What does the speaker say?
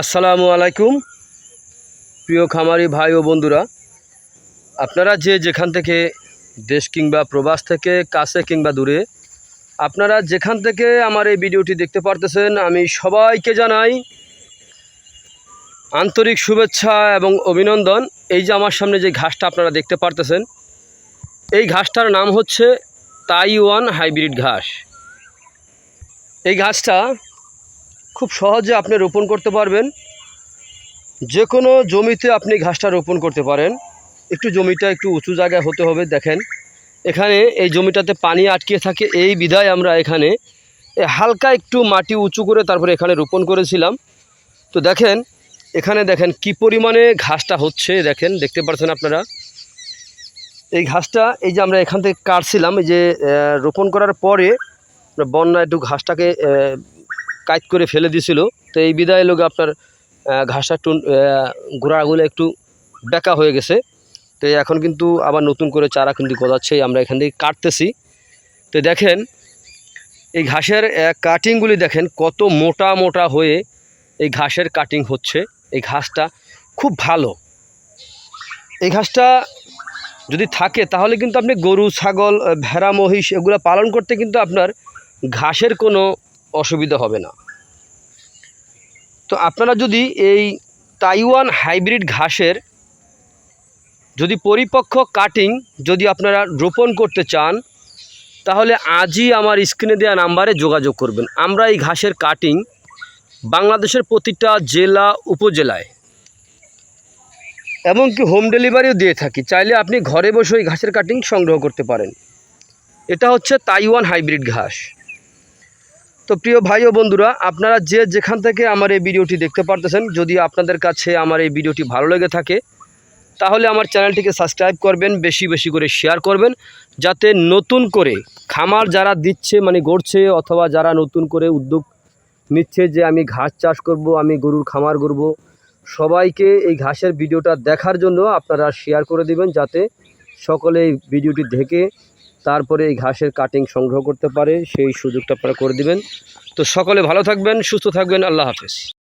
আসসালামু আলাইকুম, প্রিয় খামারি ভাই ও বন্ধুরা। আপনারা যে যেখান থেকে দেশ কিংবা প্রবাস থেকে কাছে কিংবা দূরে, আপনারা যেখান থেকে আমার এই ভিডিওটি দেখতে পারতেছেন, আমি সবাইকে জানাই আন্তরিক শুভেচ্ছা এবং অভিনন্দন। এই যে আমার সামনে যে ঘাসটা আপনারা দেখতে পারতেছেন, এই ঘাসটার নাম হচ্ছে তাইওয়ান হাইব্রিড ঘাস। এই ঘাসটা খুব সহজে আপনি রোপণ করতে পারবেন। যে কোনো জমিতে আপনি ঘাসটা রোপণ করতে পারেন। একটু জমিটা একটু উঁচু জায়গায় হতে হবে, দেখেন। এখানে এই জমিটাতে পানি আটকে থাকে, এই বিধায় আমরা এখানে হালকা একটু মাটি উঁচু করে তারপরে এখানে রোপণ করেছিলাম। তো দেখেন, এখানে দেখেন কি পরিমাণে ঘাসটা হচ্ছে, দেখেন, দেখতে পাচ্ছেন আপনারা? এই ঘাসটা, এই যে আমরা এখান থেকে কাটছিলাম, এই যে রোপণ করার পরে বন্যা একটু ঘাসটাকে কাইট করে ফেলে দিছিল। তো এই বিদায় লোক আপনার ঘাসটা একটু গোড়াগুলো একটু বেঁকা হয়ে গেছে। তো এখন কিন্তু আবার নতুন করে চারা কিন্তু গজাচ্ছে আমরা এখান থেকে কাটতেছি। তো দেখেন, এই ঘাসের কাটিংগুলি দেখেন কত মোটা মোটা হয়ে এই ঘাসের কাটিং হচ্ছে। এই ঘাসটা খুব ভালো। এই ঘাসটা যদি থাকে, তাহলে কিন্তু আপনি গরু, ছাগল ভেড়া, মহিষ এগুলো পালন করতে কিন্তু আপনার ঘাসের কোনো অসুবিধা হবে না। তো আপনারা যদি এই তাইওয়ান হাইব্রিড ঘাসের যদি পরিপক্ক কাটিং যদি আপনারা রোপণ করতে চান, তাহলে আজই আমার স্ক্রিনে দেওয়া নাম্বারে যোগাযোগ করবেন। আমরা এই ঘাসের কাটিং বাংলাদেশের প্রতিটা জেলা, উপজেলায় এমনকি হোম ডেলিভারিও দিয়ে থাকি। চাইলে আপনি ঘরে বসে ওই ঘাসের কাটিং সংগ্রহ করতে পারেন। এটা হচ্ছে তাইওয়ান হাইব্রিড ঘাস। তো প্রিয় ভাই ও বন্ধুরা, আপনারা যে যেখান থেকে আমার এই ভিডিওটি দেখতে পারতেছেন, যদি আপনাদের কাছে আমার এই ভিডিওটি ভালো লেগে থাকে, তাহলে আমার চ্যানেলটিকে সাবস্ক্রাইব করবেন, বেশি বেশি করে শেয়ার করবেন, যাতে নতুন করে খামার যারা দিচ্ছে মানে গড়ছে, অথবা যারা নতুন করে উদ্যোগ নিচ্ছে যে আমি ঘাস চাষ করব, আমি গরুর খামার করব, সবাইকে এই ঘাসের ভিডিওটা দেখার জন্য আপনারা শেয়ার করে দিবেন, যাতে সকলে এই ভিডিওটি দেখে তারপরে এই ঘাসের কাটিং সংগ্রহ করতে পারে, সেই সুযোগটা আপনারা করে দিবেন। তো সকলে ভালো থাকবেন, সুস্থ থাকবেন, আল্লাহ হাফেজ।